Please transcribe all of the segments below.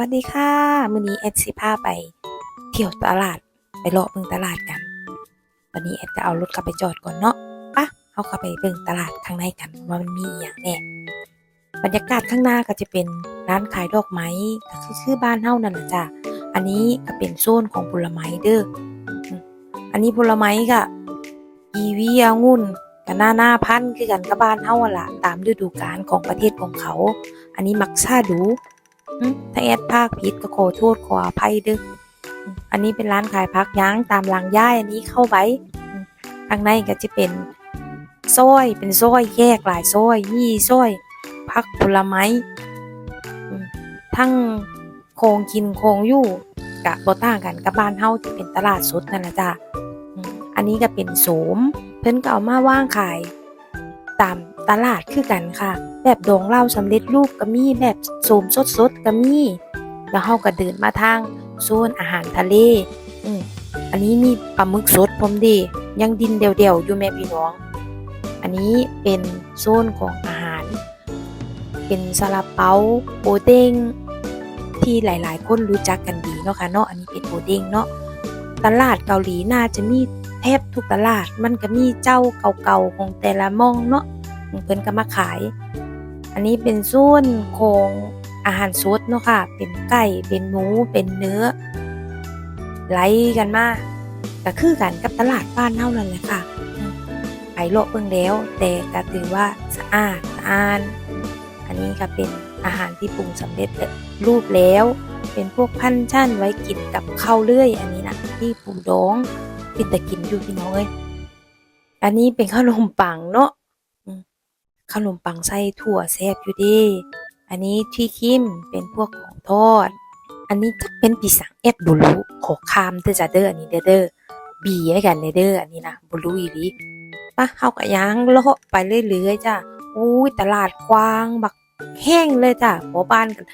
วัสดีค่ะ มื้อนี้แอดสิพาไปเที่ยวตลาดไปเลาะเบิ่งตลาดกัน วันนี้แอดก็เอารถเข้าไปจอดก่อนเนาะปะเอาเข้าไปเบิ่งตลาดข้างในกันว่ามันมีอย่างแน่บรรยากาศข้างหน้าก็จะเป็นร้านขายดอกไม้ก็คือชื่อบ้านเฮานั่นแหละจ้ะอันนี้ก็เป็นโซนของผลไม้เด้ออันนี้ผลไม้ก็กีวีองุ่นกับหน้าหน้าพันธุ์คือกันกับบ้านเฮ้าอะล่ะตามฤดูกาลของประเทศของเขา อันนี้มักซาดู ถ้าแอดภาคผิดก็ขอโทษขออภัยเด้ออันนี้เป็นร้านขายพักย้างตามหลังย่ายอันนี้เข้าไปอืมข้างในก็จะเป็นซอยเป็นซอยแยกหลายซอยยี่ซอยพักผลไม้ทั้งโครงกินโครงอยู่กะบ่ต่างกันกับบ้านเฮาที่เป็นตลาดสดนั่นแหละจ้ะอันนี้ก็เป็นโสมเพิ่นก็เอามาว่างขายตาม ตลาดคือกันค่ะ แบบดองเหล้าสำเร็จรูปก็มีแบบโสมสดๆก็มี แล้วเฮาก็เดินมาทางโซนอาหารทะเล อืมอันนี้มีปลาหมึกสดพร้อมดี ยังดินเดี่ยวๆอยู่แม่พี่น้อง อันนี้เป็นโซนของอาหาร เป็นซาลาเปาโอเด้งที่หลายๆ คนรู้จักกันดีเนาะค่ะเนาะอันนี้เป็นโอเด้งเนาะตลาดเกาหลีน่าจะมีแทบทุกตลาดมันก็มีเจ้าเก่าๆของแต่ละมองเนาะ เพิ่นก็มาขาย อันนี้เป็นส่วนของอาหารสดเนาะค่ะ เป็นไก่ เป็นหมู เป็นเนื้อ ไหลกันมาก็คือกันกับตลาดบ้านเฮานั่นแหละค่ะไปเลาะเบิ่งแล้ว แต่ก็ถือว่าสะอาดสะอาดอันนี้ก็เป็นอาหารที่ปรุงสำเร็จรูปแล้ว เป็นพวกพันชั่นไว้กินกับข้าวเลื่อย อันนี้นะที่ปรุงดองเป็นแต่กินอยู่พี่น้องเอ้ยอันนี้เป็นขนมปังเนาะ ขนมปังไส้ถั่วแซ่บอยู่ดี อันนี้ที่คิมเป็นพวกของทอด อันนี้จะเป็นปีสังเอ็ดบุรุขอคามเด้อจะเด้ออันนี้เด้อเด้อบีให้กันเด้ออันนี้นะบุรุอีลีปะเฮาก็ย่างเลาะไปเรื่อยๆจ้ะอุ้ยตลาดกว้างบักแห้งเลยจ้ะหมู่บ้านกัน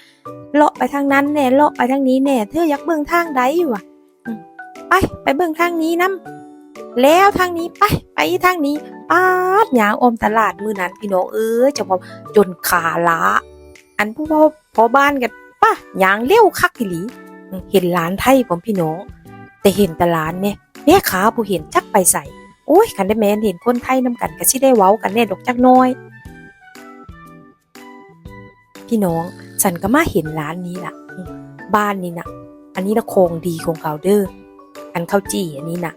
เลาะไปทางนั้นแน่เลาะไปทางนี้แน่เธออยากเบิ่งทางใดอยู่อะไปไปเบิ่งทางนี้นํแล้วทางนี้ไป ทางนี้ปาดยางอมตลาดมือนั้นพี่น้องเอ้ยจะบอจนขาล้าอันผู้พ่อพอบ้านกันป่ะยางเลี้ยวคักอีหลีเห็นร้านไทยผมพี่น้องแต่เห็นแต่ร้านเนี่ยแม่ขาผู้เห็นจักไปใส่โอ้ยคันได้แมนเห็นคนไทยนํกันก็สิได้เว้ากันแน่ดอกจักน้อย พี่น้องฉันก็มาเห็นร้านนี้ล่ะ บ้านนี้น่ะ อันนี้นะโครงดีของเขาเด้ออันข้าวจี่อันนี้น่ะ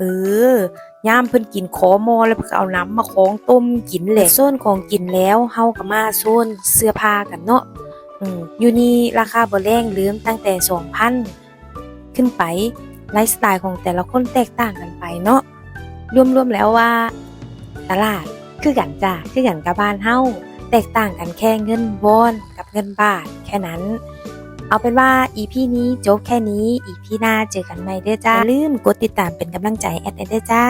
เออย่ามเพิ่นกินขอมอแล้วเพิ่นเอาน้ำมาของต้มกินแหละโซนของกินแล้วเฮาก็มาโซนเสื้อผ้ากันเนาะอืมอยู่นี่ราคาบ่แรงเริ่มตั้งแต่2,000ขึ้นไปไลฟ์สไตล์ของแต่ละคนแตกต่างกันไปเนาะรวมๆแล้วว่า ตลาดคือกันจ้ะคือกันกับบ้านเฮาแตกต่างกันแค่เงินวอนกับเงินบาทแค่นั้น เอาเป็นว่า EP นี้จบแค่นี้ EP หน้าเจอกันใหม่เด้อจ้าอย่าลืมกดติดตามเป็นกำลังใจแอดเด้อจ้า